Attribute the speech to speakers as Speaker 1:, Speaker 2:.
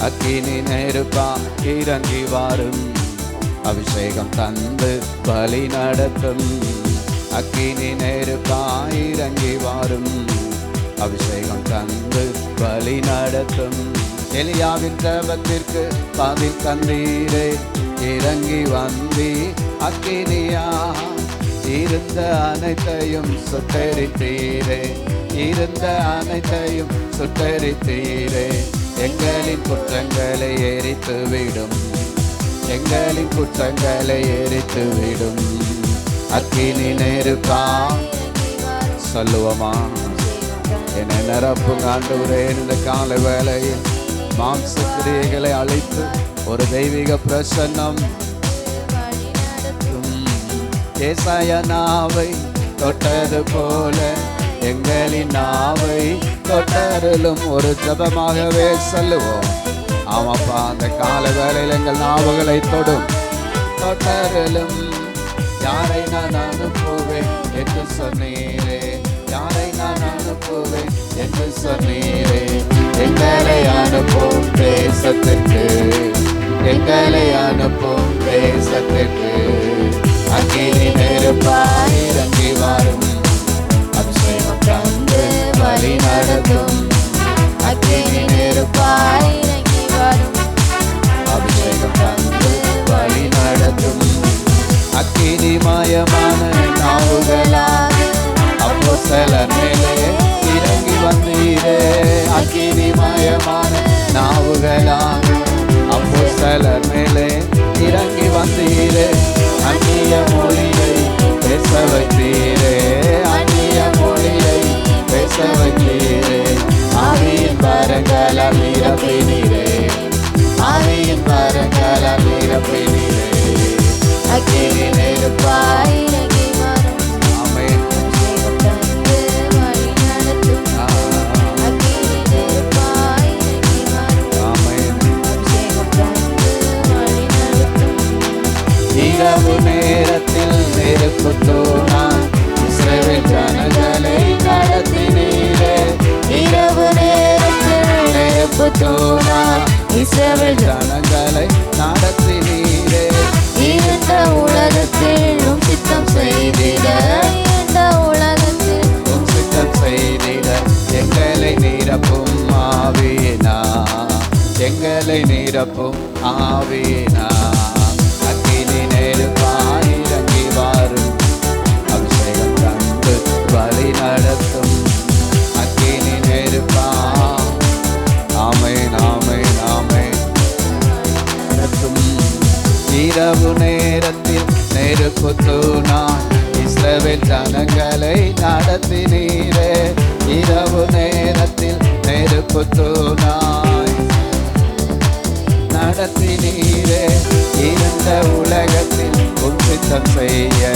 Speaker 1: அக்கினி நெருப்பா இறங்கி வாரும். அபிஷேகம் தந்து பலி நடத்தும். அக்கினி நெருப்பா இறங்கி வாரும். அபிஷேகம் தந்து பலி நடத்தும். எலியாவின் ஜபத்திற்கு பதில் தந்தீரே. இறங்கி வந்தி அக்கினியா. இருந்த அனைத்தையும் சுட்டரித்தீரே. இருந்த அனைத்தையும் சுட்டரித்தீரே. எங்களின் குற்றங்களை எரித்து விடும். எங்களின் குற்றங்களை எரித்து விடும். அக்கினி நேருக்கா சொல்லுவோமா? என்னை நிரப்புங்க ஆண்டவரே இந்த கால வேளையில் மாம்ச கிரியைகளை அழித்து ஒரு தெய்வீக பிரசன்னம். ஏசாய நாவை தொட்டது போல எங்களின் நாவை தொட்டருளும் ஒரு ஜபமாகவே சொல்லுவோம். ஆமாப்பா அந்த கால வேளையில் எங்கள் நாவுகளை தொடும். தொட்டருளும் யாரை நான் அனுப்புவேன் என்று சொன்னீரே. யாரை நான் அனுப்புவேன் என்று சொன்னீரே. எங்களை அனுப்பும் தேசத்திற்கு எங்களை அனுப்பும் தேசத்திற்கு நடத்தும் அக்கினி நெருப்பாய் அபிஷேகம் தந்து வழி நடத்தும் அக்கினி மயமான நாவுகளாக அப்போ சில மேலே இறங்கி வந்தீரே அக்கினி மயமான நாவுகளாக அப்போ சிலர் மேலே இறங்கி வந்தீரே அந்நிய மொழியை பேச வைத்தீரே அந்நிய மொழியை பேச வைத்தீரே வரங்களால் நிரப்பினீரே ஆவியின் வரங்களால் நிரப்பினீரே அக்கினி நெருப்பாய் ஆமென். ஆ, ஆமென். நேரத்தில் நெருப்பு தூணான் தூணான் இஸ்ரவேல் ஜனங்களை நடத்தினீரே.
Speaker 2: இந்த உலகத்தில் உம் சித்தம் செய்திட. இந்த உலகத்தில்
Speaker 1: உம் சித்தம் செய்திட. எங்களை நிரப்பும் ஆவினா எங்களை நிரப்பும் ஆவினா நெருப்பு தூணாய் இஸ்ரவேல் ஜனங்களை நடத்தினீரே. இரவு நேரத்தில் நெருப்பு தூணாய் நடத்தினீரே. இருந்த உலகத்தில் உன் இருந்த உலகத்தில் உன் செய்ய